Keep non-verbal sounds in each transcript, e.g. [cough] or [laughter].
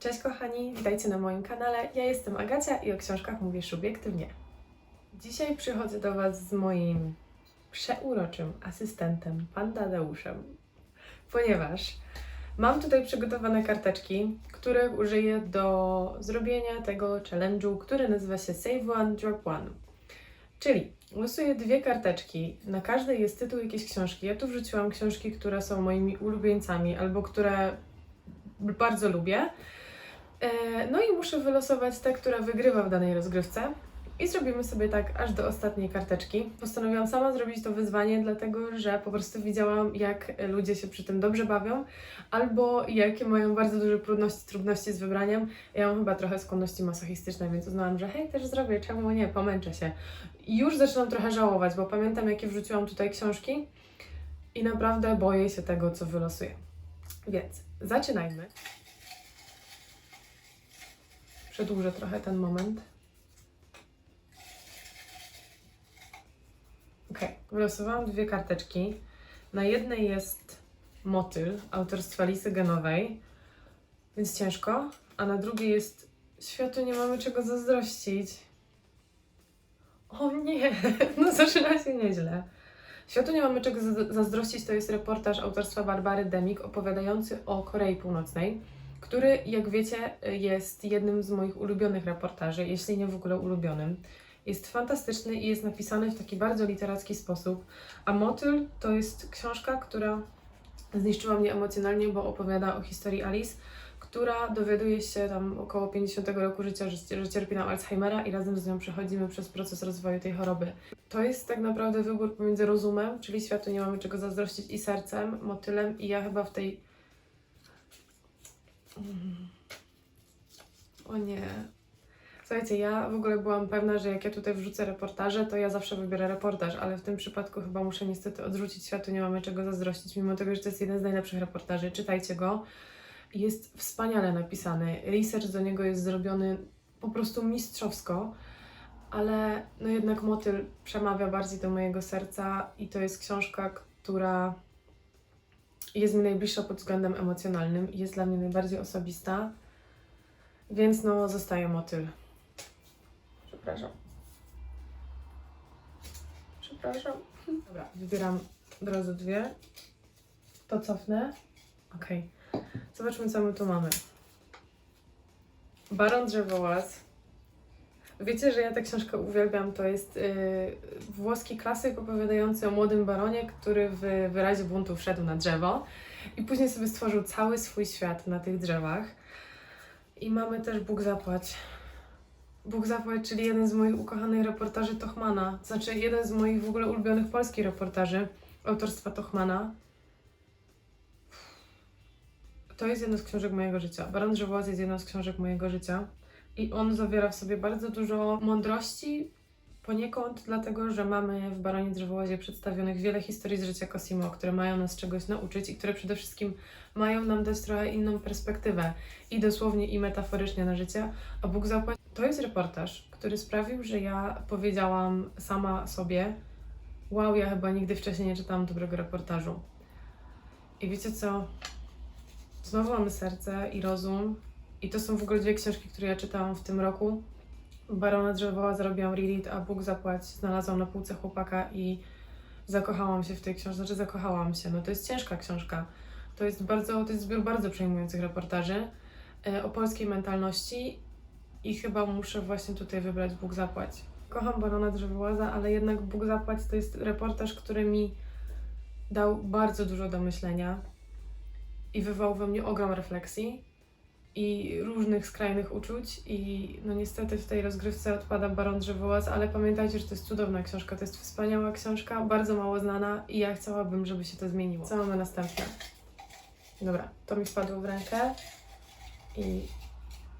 Cześć kochani, witajcie na moim kanale. Ja jestem Agacia i o książkach mówię subiektywnie. Dzisiaj przychodzę do Was z moim przeuroczym asystentem, pan Tadeuszem, ponieważ mam tutaj przygotowane karteczki, których użyję do zrobienia tego challenge'u, który nazywa się Save One, Drop One. Czyli losuję dwie karteczki, na każdej jest tytuł jakiejś książki. Ja tu wrzuciłam książki, które są moimi ulubieńcami albo które bardzo lubię. E, No i muszę wylosować tę, która wygrywa w danej rozgrywce. I zrobimy sobie tak aż do ostatniej karteczki. Postanowiłam sama zrobić to wyzwanie, dlatego że po prostu widziałam, jak ludzie się przy tym dobrze bawią, albo jakie mają bardzo duże trudności, trudności z wybraniem. Ja mam chyba trochę skłonności masochistyczne, więc uznałam, że hej, też zrobię, czemu nie, pomęczę się. Już zaczynam trochę żałować, bo pamiętam, jakie wrzuciłam tutaj książki i naprawdę boję się tego, co wylosuję. Więc zaczynajmy. Przedłużę trochę ten moment. Ok, wylosowałam dwie karteczki. Na jednej jest motyl autorstwa Lisy Genowej, więc ciężko, a na drugiej jest światu nie mamy czego zazdrościć. O nie, [laughs] no zaczyna się nieźle. Światu nie mamy czego za- zazdrościć to jest reportaż autorstwa Barbary Demik opowiadający o Korei Północnej, który, jak wiecie, jest jednym z moich ulubionych reportaży, jeśli nie w ogóle ulubionym. Jest fantastyczny i jest napisany w taki bardzo literacki sposób. A Motyl to jest książka, która zniszczyła mnie emocjonalnie, bo opowiada o historii Alice, która dowiaduje się tam około 50 roku życia, że, cierpi na Alzheimera i razem z nią przechodzimy przez proces rozwoju tej choroby. To jest tak naprawdę wybór pomiędzy rozumem, czyli światu nie mamy czego zazdrościć, i sercem, motylem, i ja chyba w tej. O nie. Słuchajcie, ja w ogóle byłam pewna, że jak ja tutaj wrzucę reportaże, to ja zawsze wybiorę reportaż, ale w tym przypadku chyba muszę niestety odrzucić światu, nie mamy czego zazdrościć, mimo tego, że to jest jeden z najlepszych reportaży. Czytajcie go. Jest wspaniale napisany. Research do niego jest zrobiony po prostu mistrzowsko ale no jednak motyl przemawia bardziej do mojego serca i to jest książka, która jest mi najbliższa pod względem emocjonalnym i jest dla mnie najbardziej osobista, więc no zostaje motyl. Przepraszam. Przepraszam. Dobra, wybieram od razu dwie. To cofnę. Okej. Zobaczmy, co my tu mamy. Baron Drzewołaz. Wiecie, że ja tę książkę uwielbiam. To jest yy, włoski klasyk opowiadający o młodym baronie, który w wyrazie buntu wszedł na drzewo i później sobie stworzył cały swój świat na tych drzewach. I mamy też Bóg zapłać. Bóg zapłać, czyli jeden z moich ukochanych reportaży Tochmana. To znaczy jeden z moich w ogóle ulubionych polskich reportaży autorstwa Tochmana. To jest jedna z książek mojego życia. Baron Drzewołaz jest jedną z książek mojego życia. I on zawiera w sobie bardzo dużo mądrości, poniekąd dlatego, że mamy w Baronie Drzewołazie przedstawionych wiele historii z życia Cosimo, które mają nas czegoś nauczyć i które przede wszystkim mają nam dać trochę inną perspektywę i dosłownie i metaforycznie na życie. A Bóg zapłać to jest reportaż, który sprawił, że ja powiedziałam sama sobie wow, ja chyba nigdy wcześniej nie czytałam dobrego reportażu. I wiecie co? Znowu mamy serce i rozum i to są w ogóle dwie książki, które ja czytałam w tym roku. Barona Drzewoła zrobiłam reread, a Bóg zapłać znalazłam na półce chłopaka i zakochałam się w tej książce. Znaczy zakochałam się, no to jest ciężka książka. To jest bardzo, to jest zbiór bardzo przejmujących reportaży e, o polskiej mentalności i chyba muszę właśnie tutaj wybrać Bóg zapłać. Kocham Barona Drzewołaza, ale jednak Bóg zapłać to jest reportaż, który mi dał bardzo dużo do myślenia i wywołał we mnie ogrom refleksji i różnych skrajnych uczuć i no niestety w tej rozgrywce odpada Baron Drzewołaz, ale pamiętajcie, że to jest cudowna książka, to jest wspaniała książka, bardzo mało znana i ja chciałabym, żeby się to zmieniło. Co mamy następne? Dobra, to mi wpadło w rękę i,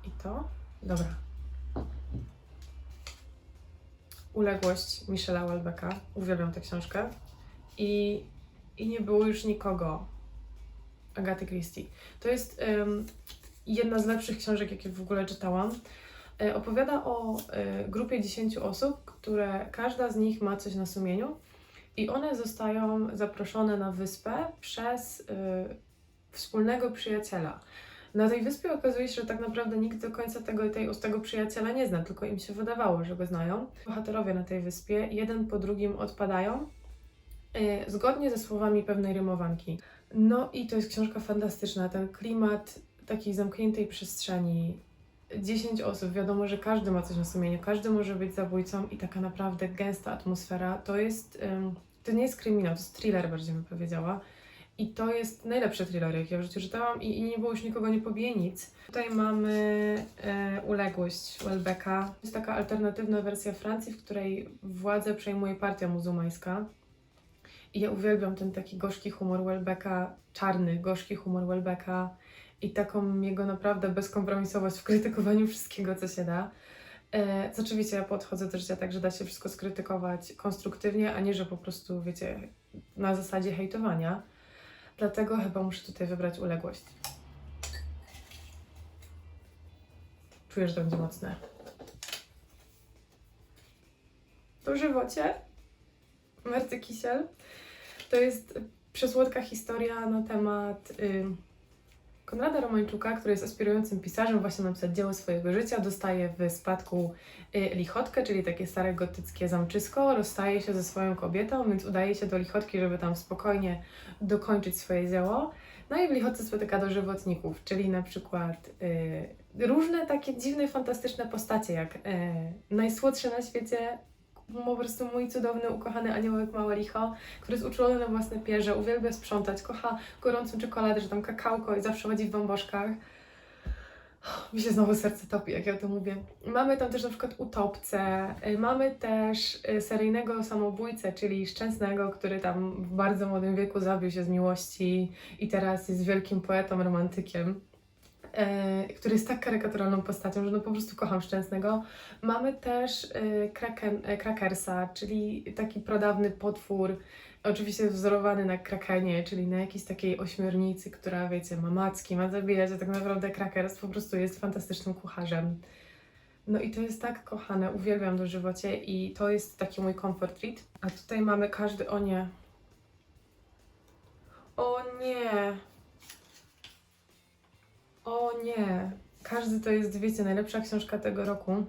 i to? Dobra. Uległość Michela Welbecka. Uwielbiam tę książkę. I, I nie było już nikogo. Agaty Christie. To jest jedna z lepszych książek, jakie w ogóle czytałam. E, Opowiada o e, grupie 10 osób, które każda z nich ma coś na sumieniu i one zostają zaproszone na wyspę przez e, wspólnego przyjaciela. Na tej wyspie okazuje się, że tak naprawdę nikt do końca tego, tej, tego przyjaciela nie zna, tylko im się wydawało, że go znają. Bohaterowie na tej wyspie jeden po drugim odpadają, zgodnie ze słowami pewnej rymowanki. No i to jest książka fantastyczna. Ten klimat takiej zamkniętej przestrzeni. 10 osób, wiadomo, że każdy ma coś na sumieniu, każdy może być zabójcą i taka naprawdę gęsta atmosfera. To jest, to nie jest kryminał, to jest thriller bardziej bym powiedziała. I to jest najlepszy thriller, jaki ja w życiu czytałam i, i nie było już nikogo nie pobije nic. Tutaj mamy e, Uległość Welbecka. To jest taka alternatywna wersja Francji, w której władzę przejmuje partia muzułmańska. I ja uwielbiam ten taki gorzki humor Welbecka, czarny, gorzki humor Welbecka i taką jego naprawdę bezkompromisowość w krytykowaniu wszystkiego, co się da. E, co oczywiście ja podchodzę do życia tak, że da się wszystko skrytykować konstruktywnie, a nie, że po prostu, wiecie, na zasadzie hejtowania. Dlatego chyba muszę tutaj wybrać uległość. Czuję, że będzie mocne. To żywocie. Marty Kisiel. To jest przesłodka historia na temat y, Konrada Romańczuka, który jest aspirującym pisarzem, właśnie napisać dzieło swojego życia, dostaje w spadku y, lichotkę, czyli takie stare gotyckie zamczysko, rozstaje się ze swoją kobietą, więc udaje się do lichotki, żeby tam spokojnie dokończyć swoje dzieło. No i w lichotce spotyka dożywotników, czyli na przykład y, różne takie dziwne, fantastyczne postacie, jak y, na świecie po prostu mój cudowny, ukochany aniołek małe licho, który jest uczulony na własne pierze, uwielbia sprzątać, kocha gorącą czekoladę, że tam kakałko i zawsze chodzi w bamboszkach. Mi się znowu serce topi, jak ja to mówię. Mamy tam też na przykład utopcę, y, mamy też y, seryjnego samobójcę, czyli Szczęsnego, który tam w bardzo młodym wieku zabił się z miłości i teraz jest wielkim poetą, romantykiem który jest tak karykaturalną postacią, że no po prostu kocham Szczęsnego. Mamy też e, kraken, e, Krakersa, czyli taki pradawny potwór, oczywiście wzorowany na krakenie, czyli na jakiejś takiej ośmiornicy, która, wiecie, ma macki, ma zabijać, a tak naprawdę Krakers po prostu jest fantastycznym kucharzem. No i to jest tak kochane, uwielbiam do żywocie i to jest taki mój comfort read. A tutaj mamy każdy, o nie. O nie. O nie. Każdy to jest, wiecie, najlepsza książka tego roku.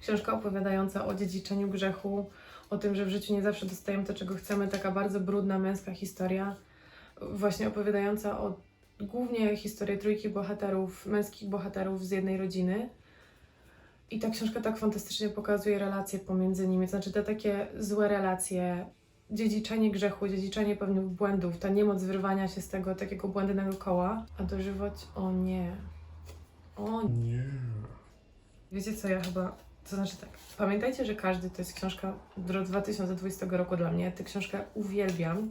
Książka opowiadająca o dziedziczeniu grzechu, o tym, że w życiu nie zawsze dostajemy to, czego chcemy. Taka bardzo brudna, męska historia. Właśnie opowiadająca o głównie historię trójki bohaterów, męskich bohaterów z jednej rodziny. I ta książka tak fantastycznie pokazuje relacje pomiędzy nimi, znaczy te takie złe relacje, dziedziczenie grzechu, dziedziczenie pewnych błędów, ta niemoc wyrwania się z tego takiego błędnego koła, a dożywoć, o nie, o Nie. Wiecie co, ja chyba, to znaczy tak, pamiętajcie, że każdy to jest książka do 2020 roku dla mnie, tę książkę uwielbiam,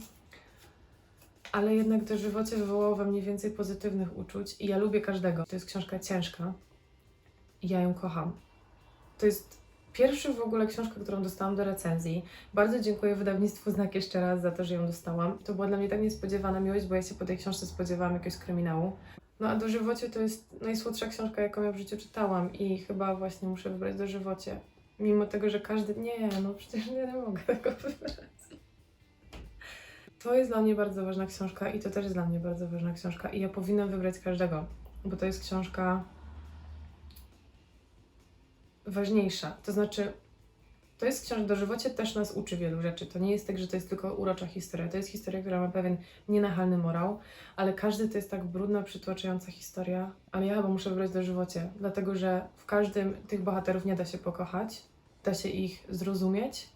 ale jednak dożywocie wywołało we mnie więcej pozytywnych uczuć i ja lubię każdego. To jest książka ciężka i ja ją kocham. To jest pierwszy w ogóle książka, którą dostałam do recenzji. Bardzo dziękuję wydawnictwu Znak jeszcze raz za to, że ją dostałam. To była dla mnie tak niespodziewana miłość, bo ja się po tej książce spodziewałam jakiegoś kryminału. No a Dożywocie to jest najsłodsza książka, jaką ja w życiu czytałam i chyba właśnie muszę wybrać Dożywocie. Mimo tego, że każdy... Nie, no przecież nie, nie mogę tego [laughs] wybrać. To jest dla mnie bardzo ważna książka i to też jest dla mnie bardzo ważna książka i ja powinnam wybrać każdego, bo to jest książka ważniejsza. To znaczy, to jest książka dożywocie, też nas uczy wielu rzeczy. To nie jest tak, że to jest tylko urocza historia. To jest historia, która ma pewien nienachalny morał, ale każdy to jest tak brudna, przytłaczająca historia. Ale ja chyba muszę wybrać dożywocie, dlatego że w każdym tych bohaterów nie da się pokochać, da się ich zrozumieć,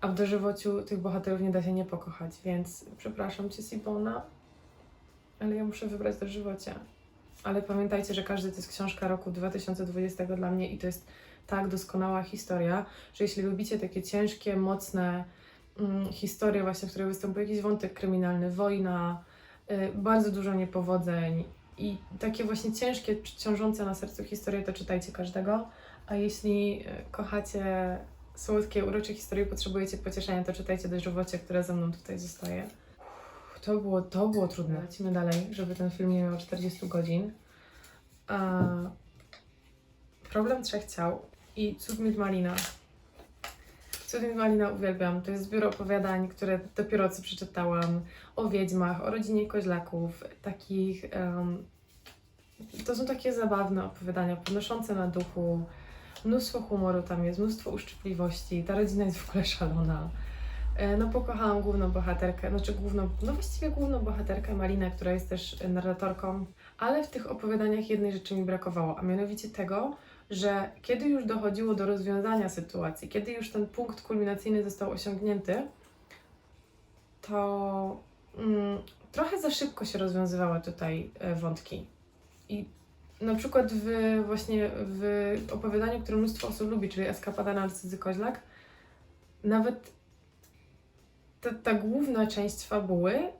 a w dożywociu tych bohaterów nie da się nie pokochać, więc przepraszam Cię, Sibona, ale ja muszę wybrać dożywocie. Ale pamiętajcie, że każdy to jest książka roku 2020 dla mnie i to jest tak doskonała historia, że jeśli lubicie takie ciężkie, mocne mm, historie właśnie, w których występuje jakiś wątek kryminalny, wojna, y, bardzo dużo niepowodzeń i takie właśnie ciężkie, ciążące na sercu historie, to czytajcie każdego. A jeśli y, kochacie słodkie, urocze historie, potrzebujecie pocieszenia, to czytajcie dożywocie, które ze mną tutaj zostaje. To było, to było trudne. Lecimy dalej, żeby ten film nie miał 40 godzin. A... Problem trzech ciał i Cud Mid Malina. Cud Mid Malina uwielbiam. To jest zbiór opowiadań, które dopiero co przeczytałam o wiedźmach, o rodzinie koźlaków, takich em, to są takie zabawne opowiadania, podnoszące na duchu. Mnóstwo humoru tam jest, mnóstwo uszczypliwości. Ta rodzina jest w ogóle szalona. E, No pokochałam główną bohaterkę, znaczy główną, no właściwie główną bohaterkę Malinę, która jest też narratorką, ale w tych opowiadaniach jednej rzeczy mi brakowało, a mianowicie tego, że kiedy już dochodziło do rozwiązania sytuacji, kiedy już ten punkt kulminacyjny został osiągnięty, to mm, trochę za szybko się rozwiązywały tutaj e, wątki. I na przykład w, właśnie w opowiadaniu, które mnóstwo osób lubi, czyli Eskapada Narcyzy Koźlak, nawet ta, ta główna część fabuły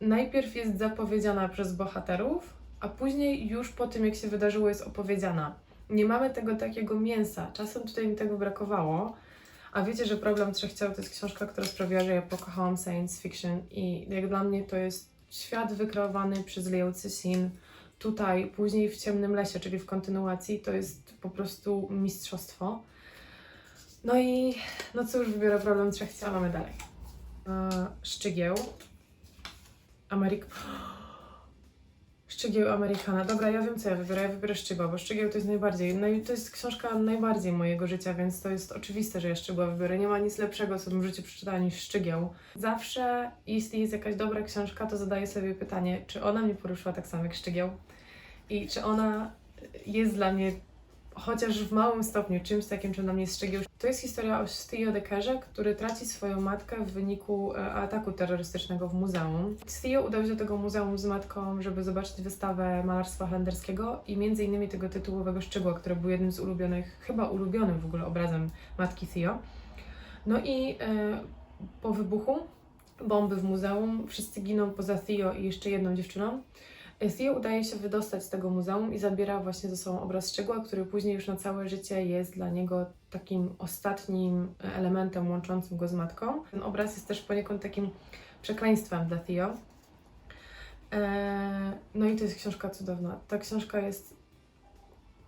najpierw jest zapowiedziana przez bohaterów, a później już po tym, jak się wydarzyło, jest opowiedziana. Nie mamy tego takiego mięsa. Czasem tutaj mi tego brakowało. A wiecie, że Problem Trzech Ciał to jest książka, która sprawiła, że ja pokochałam science fiction i jak dla mnie to jest świat wykreowany przez Leo Cixin. Tutaj, później w Ciemnym Lesie, czyli w kontynuacji, to jest po prostu mistrzostwo. No i no cóż, wybiorę Problem Trzech Ciał, mamy dalej. Szczygieł. Ameryk... Szczygieł Amerykana. Dobra, ja wiem co ja wybiorę. Ja wybiorę Szczygła, bo Szczygieł to jest najbardziej, naj, to jest książka najbardziej mojego życia, więc to jest oczywiste, że ja Szczygła wybiorę. Nie ma nic lepszego, co bym w życiu przeczytała niż Szczygieł. Zawsze, jeśli jest jakaś dobra książka, to zadaję sobie pytanie, czy ona mnie poruszyła tak samo jak Szczygieł i czy ona jest dla mnie chociaż w małym stopniu czymś takim, czym dla mnie jest Szczygieł. To jest historia o Theo Deckerze, który traci swoją matkę w wyniku e, ataku terrorystycznego w muzeum. Theo udał się do tego muzeum z matką, żeby zobaczyć wystawę malarstwa holenderskiego i między innymi tego tytułowego Szczygła, który był jednym z ulubionych, chyba ulubionym w ogóle obrazem matki Theo. No i e, po wybuchu bomby w muzeum wszyscy giną poza Theo i jeszcze jedną dziewczyną. Theo udaje się wydostać z tego muzeum i zabiera właśnie ze sobą obraz Szczegła, który później już na całe życie jest dla niego takim ostatnim elementem łączącym go z matką. Ten obraz jest też poniekąd takim przekleństwem dla Theo. Eee, No i to jest książka cudowna. Ta książka jest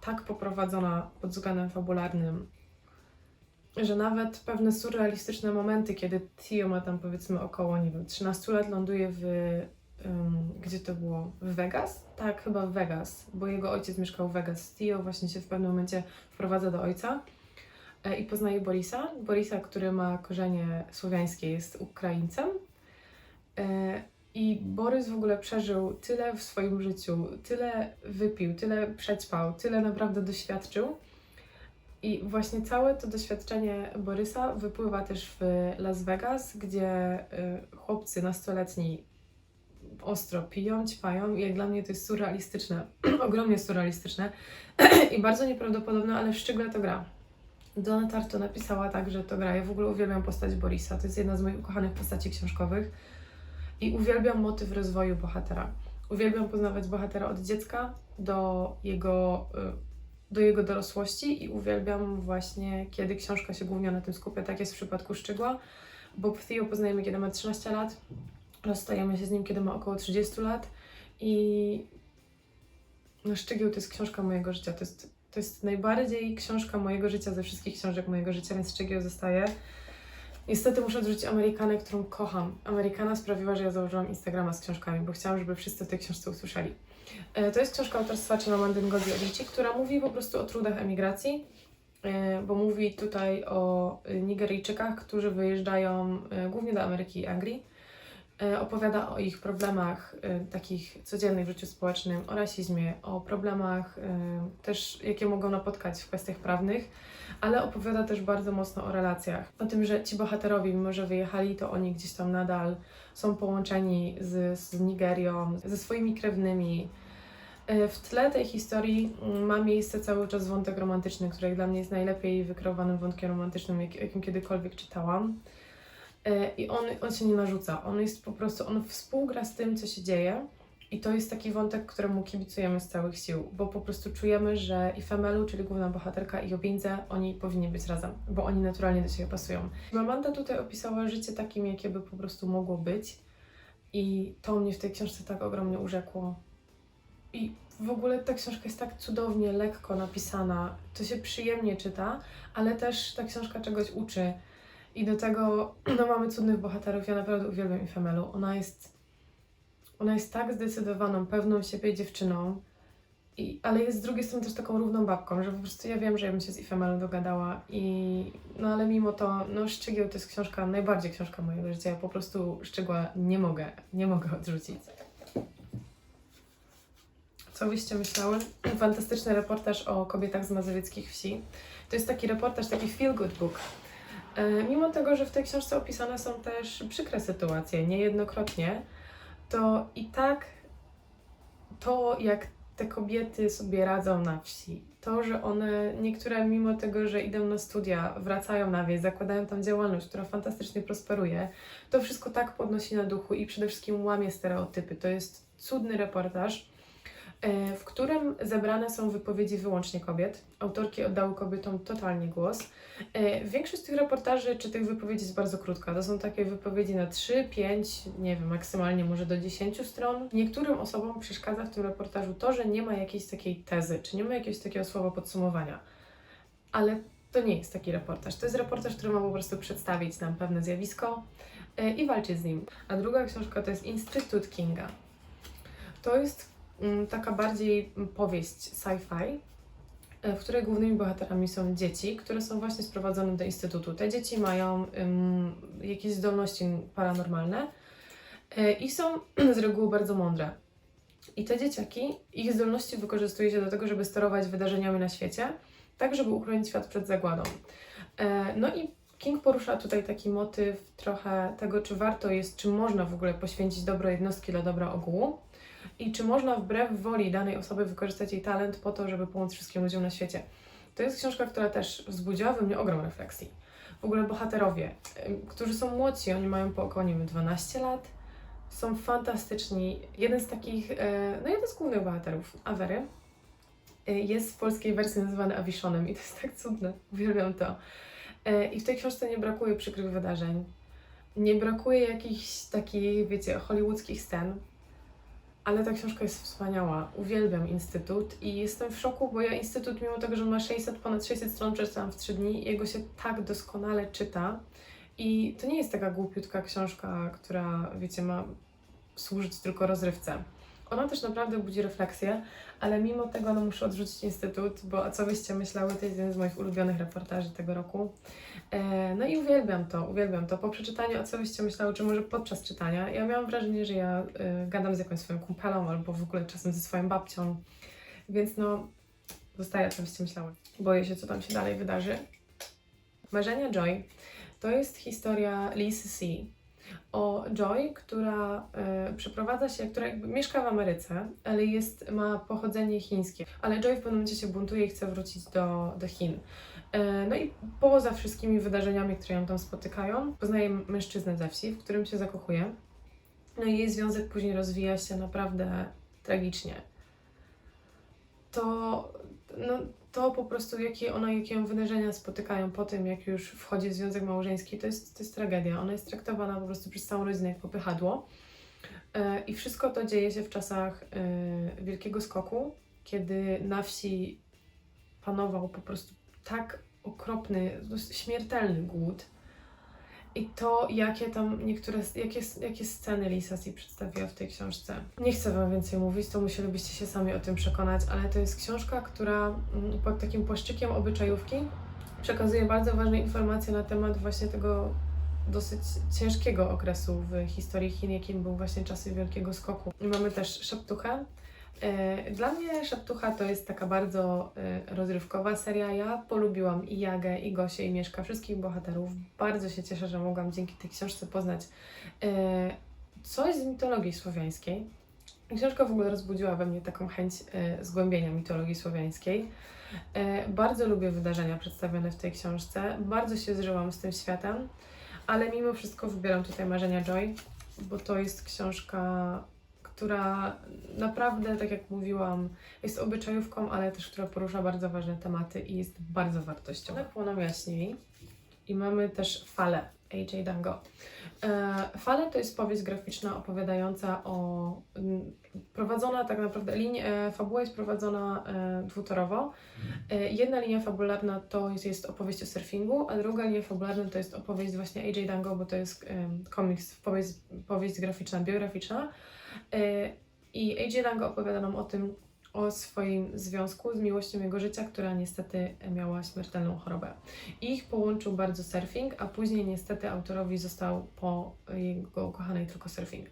tak poprowadzona pod względem fabularnym, że nawet pewne surrealistyczne momenty, kiedy Theo ma tam powiedzmy około, nie wiem, 13 lat, ląduje w Ym, gdzie to było? W Vegas? Tak, chyba w Vegas, bo jego ojciec mieszkał w Vegas. Theo właśnie się w pewnym momencie wprowadza do ojca e, i poznaje Borisa. Borisa, który ma korzenie słowiańskie, jest Ukraińcem. E, I Borys w ogóle przeżył tyle w swoim życiu, tyle wypił, tyle przećpał, tyle naprawdę doświadczył. I właśnie całe to doświadczenie Borysa wypływa też w Las Vegas, gdzie y, chłopcy nastoletni ostro piją, ćpają i jak dla mnie to jest surrealistyczne, [clears throat] ogromnie surrealistyczne [clears throat] i bardzo nieprawdopodobne, ale w szczególe to gra. Donna Tarto napisała tak, że to gra. Ja w ogóle uwielbiam postać Borisa, to jest jedna z moich ukochanych postaci książkowych i uwielbiam motyw rozwoju bohatera. Uwielbiam poznawać bohatera od dziecka do jego, y, do jego dorosłości i uwielbiam właśnie, kiedy książka się głównie na tym skupia. Tak jest w przypadku Szczygła, bo Theo poznajemy, kiedy ma 13 lat, rozstajemy się z nim, kiedy ma około 30 lat i no, Szczygieł to jest książka mojego życia. To jest, to jest najbardziej książka mojego życia ze wszystkich książek mojego życia, więc Szczygieł zostaje. Niestety muszę odrzucić Amerykanę, którą kocham. Amerykana sprawiła, że ja założyłam Instagrama z książkami, bo chciałam, żeby wszyscy o tej książce usłyszeli. E, To jest książka autorstwa Chinamandy Ngozi Adichie, która mówi po prostu o trudach emigracji, e, bo mówi tutaj o Nigeryjczykach, którzy wyjeżdżają e, głównie do Ameryki i Anglii. E, Opowiada o ich problemach e, takich codziennych w życiu społecznym, o rasizmie, o problemach e, też, jakie mogą napotkać w kwestiach prawnych, ale opowiada też bardzo mocno o relacjach. O tym, że ci bohaterowie, mimo że wyjechali, to oni gdzieś tam nadal są połączeni z, z Nigerią, ze swoimi krewnymi. W tle tej historii mm, ma miejsce cały czas wątek romantyczny, który dla mnie jest najlepiej wykreowanym wątkiem romantycznym, jak- jakim kiedykolwiek czytałam. E, I on, on się nie narzuca, on jest po prostu, on współgra z tym, co się dzieje. I to jest taki wątek, któremu kibicujemy z całych sił, bo po prostu czujemy, że i Femelu, czyli główna bohaterka, i Obieńce, oni powinni być razem, bo oni naturalnie do siebie pasują. Mamanta tutaj opisała życie takim, jakie by po prostu mogło być. I to mnie w tej książce tak ogromnie urzekło. I w ogóle ta książka jest tak cudownie, lekko napisana, to się przyjemnie czyta, ale też ta książka czegoś uczy. I do tego no, mamy cudnych bohaterów. Ja naprawdę uwielbiam Ifemelu. Ona jest, ona jest tak zdecydowaną, pewną siebie dziewczyną, I, ale jest z drugiej strony też taką równą babką, że po prostu ja wiem, że ja bym się z Ifemalem dogadała i no ale mimo to, no Szczygieł to jest książka, najbardziej książka mojego życia, ja po prostu Szczygła nie mogę, nie mogę odrzucić. Co byście myślały? Fantastyczny reportaż o kobietach z mazowieckich wsi. To jest taki reportaż, taki feel good book. E, Mimo tego, że w tej książce opisane są też przykre sytuacje, niejednokrotnie, to i tak to, jak te kobiety sobie radzą na wsi, to, że one, niektóre mimo tego, że idą na studia, wracają na wieś, zakładają tam działalność, która fantastycznie prosperuje, to wszystko tak podnosi na duchu i przede wszystkim łamie stereotypy. To jest cudny reportaż, w którym zebrane są wypowiedzi wyłącznie kobiet. Autorki oddały kobietom totalnie głos. E, Większość tych reportaży czy tych wypowiedzi jest bardzo krótka. To są takie wypowiedzi na 3, 5, nie wiem, maksymalnie może do 10 stron. Niektórym osobom przeszkadza w tym reportażu to, że nie ma jakiejś takiej tezy, czy nie ma jakiegoś takiego słowa podsumowania. Ale to nie jest taki reportaż. To jest reportaż, który ma po prostu przedstawić nam pewne zjawisko e, i walczyć z nim. A druga książka to jest Instytut Kinga. To jest taka bardziej mm, powieść sci-fi, e, w której głównymi bohaterami są dzieci, które są właśnie sprowadzone do instytutu. Te dzieci mają ym, jakieś zdolności paranormalne e, i są [clears throat] z reguły bardzo mądre. I te dzieciaki, ich zdolności wykorzystuje się do tego, żeby sterować wydarzeniami na świecie, tak żeby uchronić świat przed zagładą. E, No i King porusza tutaj taki motyw trochę tego, czy warto jest, czy można w ogóle poświęcić dobro jednostki dla dobra ogółu i czy można wbrew woli danej osoby wykorzystać jej talent po to, żeby pomóc wszystkim ludziom na świecie. To jest książka, która też wzbudziła we mnie ogrom refleksji. W ogóle bohaterowie, którzy są młodsi, oni mają po około, nie wiem, 12 lat, są fantastyczni. Jeden z takich, e, no jeden z głównych bohaterów, Avery, e, jest w polskiej wersji nazywany Avishonem i to jest tak cudne, uwielbiam to. E, I w tej książce nie brakuje przykrych wydarzeń, nie brakuje jakichś takich, wiecie, hollywoodzkich scen, ale ta książka jest wspaniała. Uwielbiam Instytut i jestem w szoku, bo ja Instytut, mimo tego, że ma 600, ponad 600 stron, przeczytałam w 3 dni, jego się tak doskonale czyta. I to nie jest taka głupiutka książka, która, wiecie, ma służyć tylko rozrywce. Ona też naprawdę budzi refleksję, ale mimo tego no, muszę odrzucić Instytut, bo co byście myślały, to jest jeden z moich ulubionych reportaży tego roku. E, no i uwielbiam to, uwielbiam to. Po przeczytaniu, a co byście myślały, czy może podczas czytania, ja miałam wrażenie, że ja y, gadam z jakąś swoją kumpelą albo w ogóle czasem ze swoją babcią, więc no, zostaje, co byście myślały. Boję się, co tam się dalej wydarzy. Marzenia Joy to jest historia Lisy C. O Joy, która y, przeprowadza się, która jakby mieszka w Ameryce, ale jest, ma pochodzenie chińskie. Ale Joy w pewnym momencie się buntuje i chce wrócić do, do Chin. E, No i poza wszystkimi wydarzeniami, które ją tam spotykają, poznaje mężczyznę ze wsi, w którym się zakochuje. No i jej związek później rozwija się naprawdę tragicznie. To, no, to po prostu, jakie ona, jakie ją wydarzenia spotykają po tym, jak już wchodzi w związek małżeński, to jest, to jest tragedia. Ona jest traktowana po prostu przez całą rodzinę jak popychadło. E, I wszystko to dzieje się w czasach e, Wielkiego Skoku, kiedy na wsi panował po prostu tak okropny, śmiertelny głód. I to, jakie tam niektóre, jakie, jakie sceny Lisa si przedstawiła w tej książce. Nie chcę Wam więcej mówić, to musielibyście się sami o tym przekonać, ale to jest książka, która mm, pod takim płaszczykiem obyczajówki przekazuje bardzo ważne informacje na temat właśnie tego dosyć ciężkiego okresu w historii Chin, jakim był właśnie czasy Wielkiego Skoku. Mamy też Szeptuchę, Dla mnie Szeptucha to jest taka bardzo e, rozrywkowa seria. Ja polubiłam i Jagę, i Gosię, i Mieszka, wszystkich bohaterów. Bardzo się cieszę, że mogłam dzięki tej książce poznać e, coś z mitologii słowiańskiej. Książka w ogóle rozbudziła we mnie taką chęć e, zgłębienia mitologii słowiańskiej. E, Bardzo lubię wydarzenia przedstawione w tej książce. Bardzo się zżyłam z tym światem, ale mimo wszystko wybieram tutaj Marzenia Joy, bo to jest książka która naprawdę, tak jak mówiłam, jest obyczajówką, ale też która porusza bardzo ważne tematy i jest bardzo wartościowa. One płoną jaśniej i mamy też Fale AJ Dango. E, Fale to jest powieść graficzna opowiadająca o prowadzona tak naprawdę linia, e, fabuła jest prowadzona e, dwutorowo. Jedna linia fabularna to jest, opowieść o surfingu, a druga linia fabularna to jest opowieść właśnie AJ Dango, bo to jest komiks, powieść, powieść graficzna, biograficzna. E, I AJ Dango opowiada nam o tym, o swoim związku z miłością jego życia, która niestety miała śmiertelną chorobę. Ich połączył bardzo surfing, a później niestety autorowi został po jego ukochanej tylko surfing.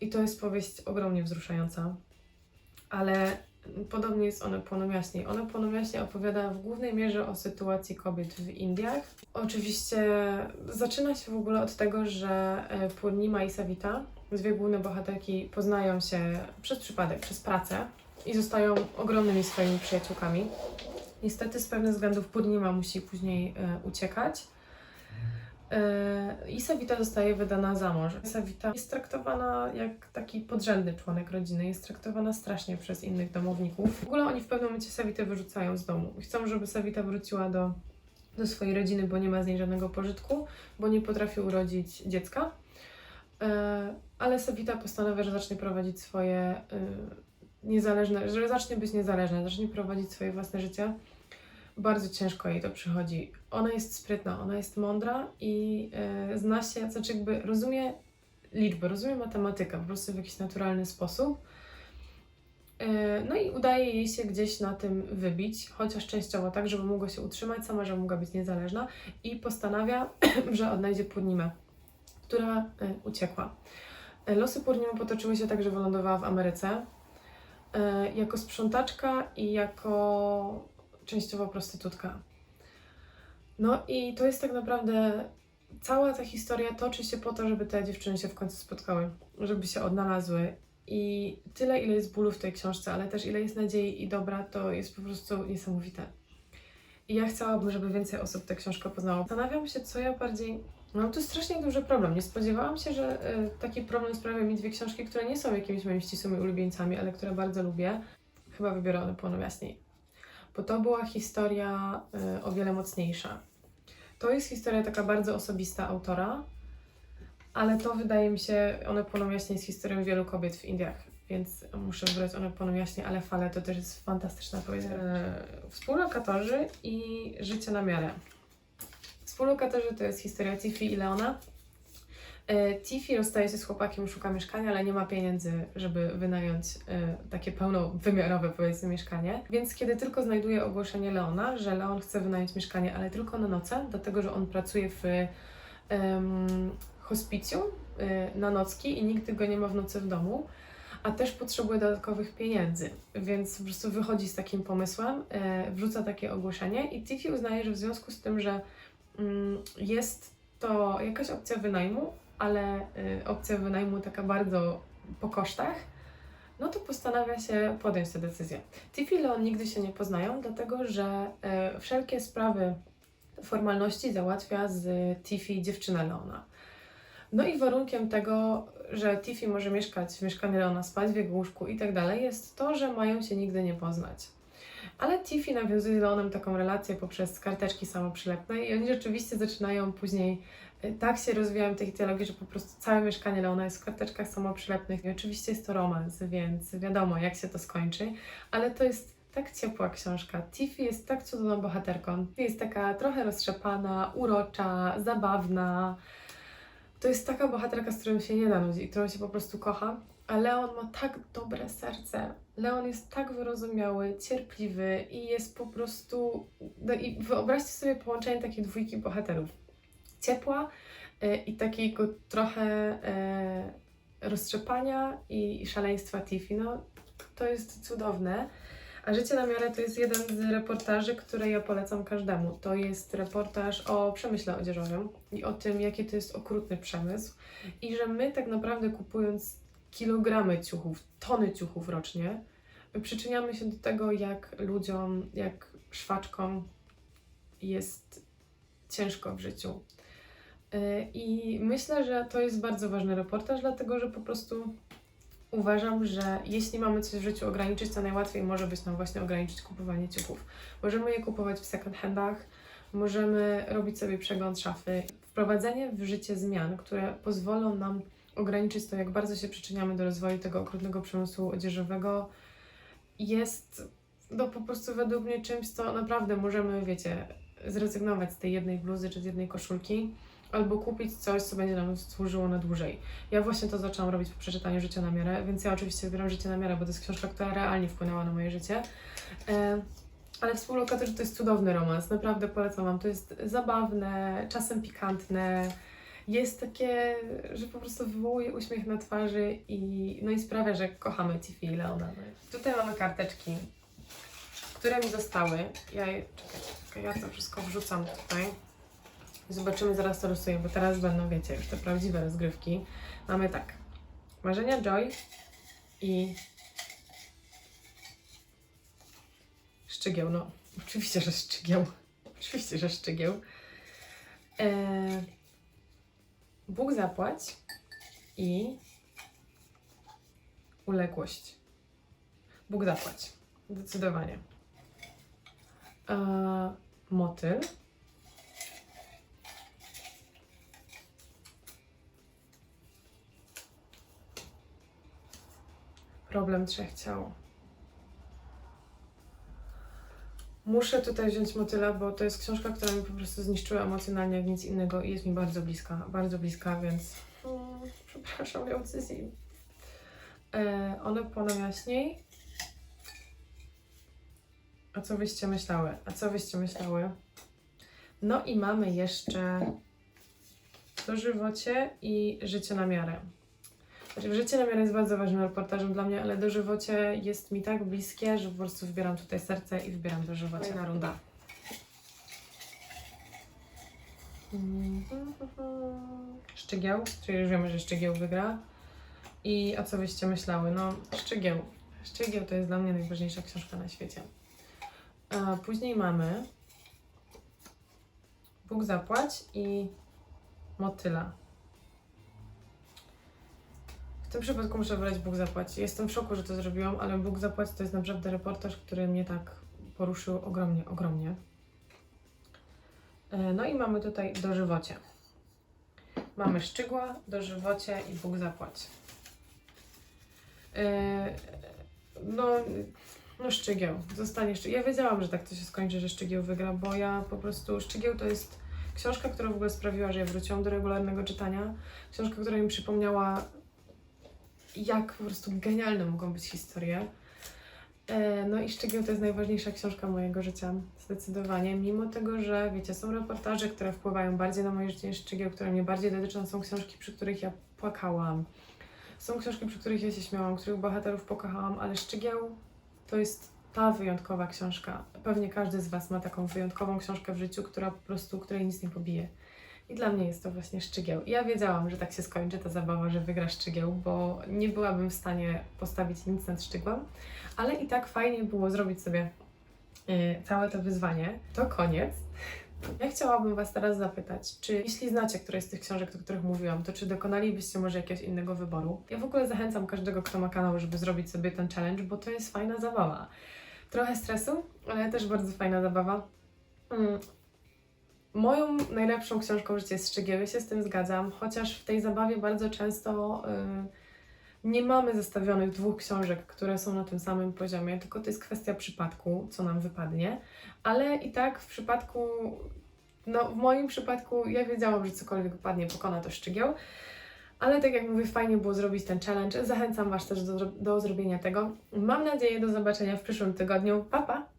I to jest powieść ogromnie wzruszająca, ale podobnie jest ona płonomiaśniej. Ona płonomiaśnie opowiada w głównej mierze o sytuacji kobiet w Indiach. Oczywiście zaczyna się w ogóle od tego, że e, Purnima i Savita, dwie główne bohaterki, poznają się przez przypadek, przez pracę i zostają ogromnymi swoimi przyjaciółkami. Niestety z pewnych względów Purnima musi później e, uciekać. E, I Savita zostaje wydana za mąż. Savita jest traktowana jak taki podrzędny członek rodziny, jest traktowana strasznie przez innych domowników. W ogóle oni w pewnym momencie Savitę wyrzucają z domu. Chcą, żeby Savita wróciła do, do swojej rodziny, bo nie ma z niej żadnego pożytku, bo nie potrafi urodzić dziecka. E, Ale Savita postanawia, że zacznie prowadzić swoje e, niezależne, że zacznie być niezależna, zacznie prowadzić swoje własne życie. Bardzo ciężko jej to przychodzi. Ona jest sprytna, ona jest mądra i e, zna się, znaczy jakby rozumie liczby, rozumie matematykę po prostu w jakiś naturalny sposób. E, no i udaje jej się gdzieś na tym wybić, chociaż częściowo tak, żeby mogła się utrzymać sama, żeby mogła być niezależna i postanawia, [clears throat] że odnajdzie Purnimę, która e, uciekła. E, Losy Purnimy potoczyły się tak, że wylądowała w Ameryce e, jako sprzątaczka i jako częściowo prostytutka. No i to jest tak naprawdę cała ta historia toczy się po to, żeby te dziewczyny się w końcu spotkały, żeby się odnalazły. I tyle, ile jest bólu w tej książce, ale też ile jest nadziei i dobra, to jest po prostu niesamowite. I ja chciałabym, żeby więcej osób tę książkę poznało. Zastanawiam się, co ja bardziej. Mam tu strasznie duży problem. Nie spodziewałam się, że y, taki problem sprawia mi dwie książki, które nie są jakimiś moimi ścisłymi ulubieńcami, ale które bardzo lubię. Chyba wybiorę one płoną jaśniej bo to była historia y, o wiele mocniejsza. To jest historia taka bardzo osobista autora, ale to wydaje mi się, one płoną jaśnie z historią wielu kobiet w Indiach, więc muszę wybrać one płoną jaśnie, ale fale to też jest fantastyczna powieść. E, Współlokatorzy i życie na miarę. Współlokatorzy to jest historia Tiffy i Leona. E, Tiffy rozstaje się z chłopakiem, szuka mieszkania, ale nie ma pieniędzy, żeby wynająć e, takie pełnowymiarowe, powiedzmy, mieszkanie. Więc kiedy tylko znajduje ogłoszenie Leona, że Leon chce wynająć mieszkanie, ale tylko na noce, dlatego że on pracuje w em, hospicjum e, na nocki i nigdy go nie ma w nocy w domu, a też potrzebuje dodatkowych pieniędzy, więc po prostu wychodzi z takim pomysłem, wrzuca takie ogłoszenie i Tiffy uznaje, że w związku z tym, że jest to jakaś opcja wynajmu, ale y, opcja wynajmu taka bardzo po kosztach, no to postanawia się podjąć tę decyzję. Tiffy i Leon nigdy się nie poznają, dlatego że y, wszelkie sprawy formalności załatwia z Tiffy dziewczyna Leona. No i warunkiem tego, że Tiffy może mieszkać w mieszkaniu Leona, spać w jego łóżku i tak dalej, jest to, że mają się nigdy nie poznać. Ale Tiffy nawiązuje z Leonem taką relację poprzez karteczki samoprzylepne i oni rzeczywiście zaczynają później y, tak się rozwijają te ich dialogi, że po prostu całe mieszkanie Leona jest w karteczkach samoprzylepnych. I oczywiście jest to romans, więc wiadomo jak się to skończy, ale to jest tak ciepła książka. Tiffy jest tak cudowną bohaterką. Jest taka trochę roztrzepana, urocza, zabawna. To jest taka bohaterka, z którą się nie da nudzić, którą się po prostu kocha. A Leon ma tak dobre serce. Leon jest tak wyrozumiały, cierpliwy i jest po prostu. No i wyobraźcie sobie połączenie takiej dwójki bohaterów. Ciepła e, i takiego trochę e, roztrzepania i, i szaleństwa Tiffy. No, to jest cudowne. A Życie na miarę to jest jeden z reportaży, które ja polecam każdemu. To jest reportaż o przemyśle odzieżowym i o tym, jaki to jest okrutny przemysł i że my tak naprawdę kupując kilogramy ciuchów, tony ciuchów rocznie, przyczyniamy się do tego, jak ludziom, jak szwaczkom jest ciężko w życiu. Yy, I myślę, że to jest bardzo ważny reportaż, dlatego że po prostu uważam, że jeśli mamy coś w życiu ograniczyć, to najłatwiej może być nam właśnie ograniczyć kupowanie ciuchów. Możemy je kupować w second handach, możemy robić sobie przegląd szafy. Wprowadzenie w życie zmian, które pozwolą nam ograniczyć to, jak bardzo się przyczyniamy do rozwoju tego okrutnego przemysłu odzieżowego, jest no po prostu według mnie czymś, co naprawdę możemy, wiecie, zrezygnować z tej jednej bluzy czy z jednej koszulki. albo kupić coś, co będzie nam służyło na dłużej. Ja właśnie to zaczęłam robić po przeczytaniu Życia na miarę, więc ja oczywiście wybieram Życie na miarę, bo to jest książka, która realnie wpłynęła na moje życie. E, ale Współlokatorzy to jest cudowny romans, naprawdę polecam Wam. To jest zabawne, czasem pikantne, jest takie, że po prostu wywołuje uśmiech na twarzy i, no i sprawia, że kochamy Tiffy i Leona. Tutaj mamy karteczki, które mi zostały. Ja czekaj, czekaj, ja to wszystko wrzucam tutaj. Zobaczymy, zaraz to rysuję, bo teraz będą, wiecie, już te prawdziwe rozgrywki. Mamy tak, marzenia Joy i szczygieł, no oczywiście, że szczygieł. Oczywiście, że szczygieł. Eee, Bóg zapłać i uległość. Bóg zapłać. Zdecydowanie. Eee, motyl. Problem trzech ciał. Muszę tutaj wziąć motyla, bo to jest książka, która mi po prostu zniszczyła emocjonalnie jak nic innego i jest mi bardzo bliska, bardzo bliska, więc mm, przepraszam Leocyzji. E, one płoną jaśniej. A co wyście myślały? A co wyście myślały? No i mamy jeszcze dożywocie i życie na miarę. Znaczy, życie na miarę jest bardzo ważnym reportażem dla mnie, ale dożywocie jest mi tak bliskie, że po prostu wybieram tutaj serce i wybieram dożywocie. Fajna runda. Szczygieł, czyli już wiemy, że Szczygieł wygra. I a co byście myślały? No, Szczygieł. Szczygieł to jest dla mnie najważniejsza książka na świecie. A później mamy Bóg zapłać i Motyla. Tym przypadku muszę wybrać Bóg zapłać. Jestem w szoku, że to zrobiłam, ale Bóg zapłać to jest naprawdę reportaż, który mnie tak poruszył ogromnie, ogromnie. E, No i mamy tutaj dożywocie. Mamy szczygła, dożywocie i Bóg zapłać. E, No, no szczygieł, zostanie szczygieł. Ja wiedziałam, że tak to się skończy, że szczygieł wygra, bo ja po prostu, szczygieł to jest książka, która w ogóle sprawiła, że ja wróciłam do regularnego czytania. Książka, która mi przypomniała jak po prostu genialne mogą być historie. E, No i Szczygieł to jest najważniejsza książka mojego życia, zdecydowanie. Mimo tego, że wiecie, są reportaże, które wpływają bardziej na moje życie niż Szczygieł, które mnie bardziej dotyczą, są książki, przy których ja płakałam. Są książki, przy których ja się śmiałam, których bohaterów pokochałam, ale Szczygieł to jest ta wyjątkowa książka. Pewnie każdy z Was ma taką wyjątkową książkę w życiu, która po prostu, której nic nie pobije. I dla mnie jest to właśnie szczygieł. Ja wiedziałam, że tak się skończy ta zabawa, że wygra szczygieł, bo nie byłabym w stanie postawić nic nad szczygłem, ale i tak fajnie było zrobić sobie y, całe to wyzwanie. To koniec. Ja chciałabym Was teraz zapytać, czy jeśli znacie któreś z tych książek, o których mówiłam, to czy dokonalibyście może jakiegoś innego wyboru? Ja w ogóle zachęcam każdego, kto ma kanał, żeby zrobić sobie ten challenge, bo to jest fajna zabawa. Trochę stresu, ale też bardzo fajna zabawa. Mm, Moją najlepszą książką w życiu jest Szczygieł, ja się z tym zgadzam, chociaż w tej zabawie bardzo często y, nie mamy zestawionych dwóch książek, które są na tym samym poziomie, tylko to jest kwestia przypadku, co nam wypadnie, ale i tak w przypadku, no w moim przypadku ja wiedziałam, że cokolwiek wypadnie, pokona to Szczygieł, ale tak jak mówię, fajnie było zrobić ten challenge, zachęcam Was też do, do zrobienia tego. Mam nadzieję do zobaczenia w przyszłym tygodniu, pa pa!